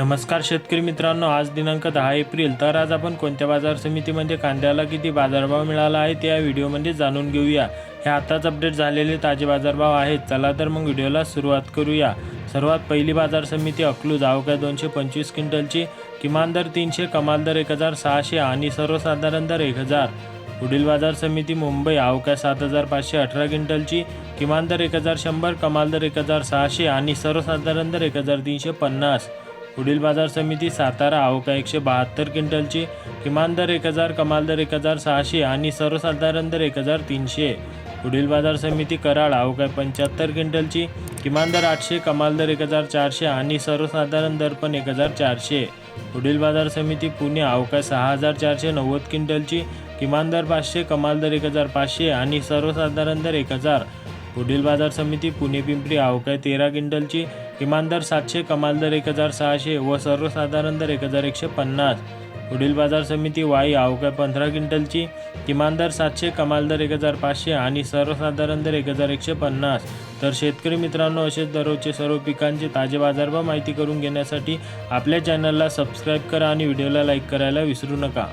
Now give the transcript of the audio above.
नमस्कार शेतकरी मित्रांनो आज दिनांक दहा एप्रिल. तर आज आपण कोणत्या बाजार समितीमध्ये कांद्याला किती बाजारभाव मिळाला आहे ते या व्हिडिओमध्ये जाणून घेऊया. हे आताच अपडेट झालेले ताजे बाजारभाव आहेत. चला तर मग व्हिडिओला सुरुवात करूया. सर्वात पहिली बाजार समिती अकलूज अवघ्या दोनशे पंचवीस क्विंटलची? किमान दर तीनशे कमाल दर एक हजार सहाशे आणि सर्वसाधारण दर एक हजार. पुढील बाजार समिती मुंबई अवघ्या सात हजार पाचशे अठरा क्विंटलची? किमान दर एक हजार शंभर कमाल दर एक हजार सहाशे आणि सर्वसाधारण दर एक हजार तीनशे पन्नास. पुढील बाजार समिती सातारा अवका एकशे बहात्तर क्विंटलची किमान दर एक हजार कमाल दर एक हजार सहाशे आणि सर्वसाधारण दर एक हजार तीनशे. पुढील बाजार समिती कराड अवका पंच्याहत्तर क्विंटलची किमान दर आठशे कमाल दर एक हजार चारशे आणि सर्वसाधारण दर पण एक हजार चारशे. पुढील बाजार समिती पुणे अवका सहा हजार चारशे नव्वद क्विंटलची किमान दर पाचशे कमाल दर एक हजार पाचशे आणि सर्वसाधारण दर एक हजार. पुढील बाजार समिती पुणे पिंपरी अवकाय तेरा क्विंटलची किमान दर सातशे कमाल दर एक हजार सहाशे व सर्वसाधारण दर एक हजार एकशे पन्नास. पुढील बाजार समिती वाई अवकाय पंधरा क्विंटलची किमान दर सातशे कमाल दर एक हजार पाचशे आणि सर्वसाधारण दर एक हजार एकशे पन्नास. तर शेतकरी मित्रांनो असेच दररोजचे सर्व पिकांचे ताजे बाजारभाव माहिती करून घेण्यासाठी आपल्या चॅनलला सबस्क्राईब करा आणि व्हिडिओला लाईक करायला विसरू नका.